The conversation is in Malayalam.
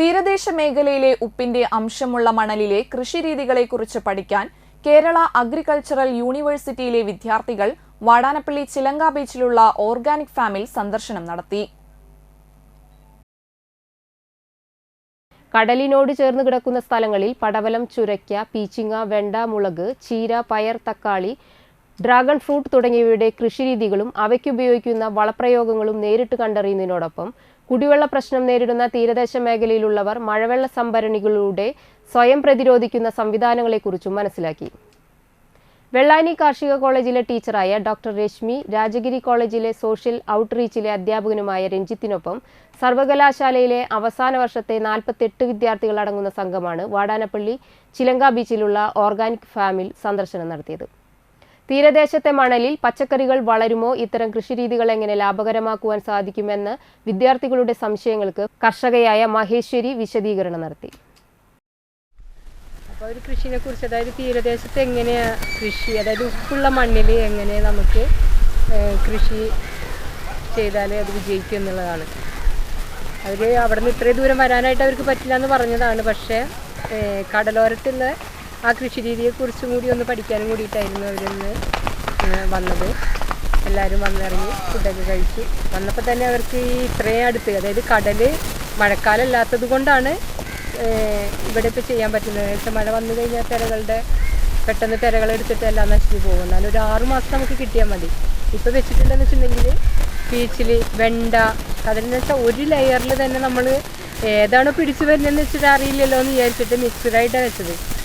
തീരദേശ മേഖലയിലെ ഉപ്പിന്റെ അംശമുള്ള മണലിലെ കൃഷിരീതികളെക്കുറിച്ച് പഠിക്കാൻ കേരള അഗ്രികൾച്ചറൽ യൂണിവേഴ്സിറ്റിയിലെ വിദ്യാർത്ഥികൾ വാടാനപ്പള്ളി ചിലങ്ക ബീച്ചിലുള്ള ഓർഗാനിക് ഫാമിൽ സന്ദർശനം നടത്തി. കടലിനോട് ചേർന്ന് കിടക്കുന്ന സ്ഥലങ്ങളിൽ പടവലം ചുരയ്ക്ക പീച്ചിങ്ങ വെണ്ട മുളക് ചീര പയർ തക്കാളി ഡ്രാഗൺ ഫ്രൂട്ട് തുടങ്ങിയവയുടെ കൃഷിരീതികളും അവയ്ക്കുപയോഗിക്കുന്ന വളപ്രയോഗങ്ങളും നേരിട്ട് കണ്ടറിയുന്നതിനോടൊപ്പം കുടിവെള്ള പ്രശ്നം നേരിടുന്ന തീരദേശ മേഖലയിലുള്ളവർ മഴവെള്ള സംഭരണികളിലൂടെ സ്വയം പ്രതിരോധിക്കുന്ന സംവിധാനങ്ങളെക്കുറിച്ചും മനസ്സിലാക്കി. വെള്ളാനി കാർഷിക കോളേജിലെ ടീച്ചറായ ഡോക്ടർ രശ്മി രാജഗിരി കോളേജിലെ സോഷ്യൽ ഔട്ട്റീച്ചിലെ അധ്യാപകനുമായ രഞ്ജിത്തിനൊപ്പം സർവകലാശാലയിലെ അവസാന വർഷത്തെ നാൽപ്പത്തെട്ട് വിദ്യാർത്ഥികൾ അടങ്ങുന്ന സംഘമാണ് വാടാനപ്പള്ളി ചിലങ്ക ബീച്ചിലുള്ള ഓർഗാനിക് ഫാമിൽ സന്ദർശനം നടത്തിയത്. തീരദേശത്തെ മണലിൽ പച്ചക്കറികൾ വളരുമോ? ഇത്തരം കൃഷിരീതികൾ എങ്ങനെ ലാഭകരമാക്കുവാൻ സാധിക്കുമെന്ന് വിദ്യാർത്ഥികളുടെ സംശയങ്ങൾക്ക് കർഷകയായ മഹേശ്വരി വിശദീകരണം നടത്തി. അപ്പോൾ ഒരു കൃഷിനെ കുറിച്ച് അതായത് തീരദേശത്ത് എങ്ങനെയാണ് കൃഷി അതായത് ഉപ്പുള്ള മണ്ണിൽ എങ്ങനെ നമുക്ക് കൃഷി ചെയ്താലേ അത് വിജയിക്കും എന്നുള്ളതാണ്. അവർ അവിടെ നിന്ന് ഇത്രയും ദൂരം വരാനായിട്ട് അവർക്ക് പറ്റില്ല എന്ന് പറഞ്ഞതാണ്. പക്ഷേ കടലോരത്തുള്ള ആ കൃഷി രീതിയെക്കുറിച്ചും കൂടി ഒന്ന് പഠിക്കാനും കൂടിയിട്ടായിരുന്നു അവരൊന്ന് വന്നത്. എല്ലാവരും വന്നിറങ്ങി ഫുഡൊക്കെ കഴിച്ചു. വന്നപ്പോൾ തന്നെ അവർക്ക് ഈ ഇത്രയും അടുത്ത് അതായത് കടൽ മഴക്കാലം ഇല്ലാത്തത് കൊണ്ടാണ് ഇവിടെ ഇപ്പോൾ ചെയ്യാൻ പറ്റുന്നത്. വെച്ചാൽ മഴ വന്നു കഴിഞ്ഞാൽ തിരകളുടെ പെട്ടെന്ന് തിരകളെടുത്തിട്ട് എല്ലാം നശിച്ചു പോകും. എന്നാലും ഒരു ആറ് മാസം നമുക്ക് കിട്ടിയാൽ മതി. ഇപ്പോൾ വെച്ചിട്ടുണ്ടെന്ന് വെച്ചിട്ടുണ്ടെങ്കിൽ പീച്ചിൽ വെണ്ട കടലെന്ന് വെച്ചാൽ ഒരു ലെയറിൽ തന്നെ നമ്മൾ ഏതാണോ പിടിച്ചു വരുന്നതെന്ന് വെച്ചിട്ട് അറിയില്ലല്ലോ എന്ന് വിചാരിച്ചിട്ട് മിക്സ്ഡായിട്ടാണ് വെച്ചത്.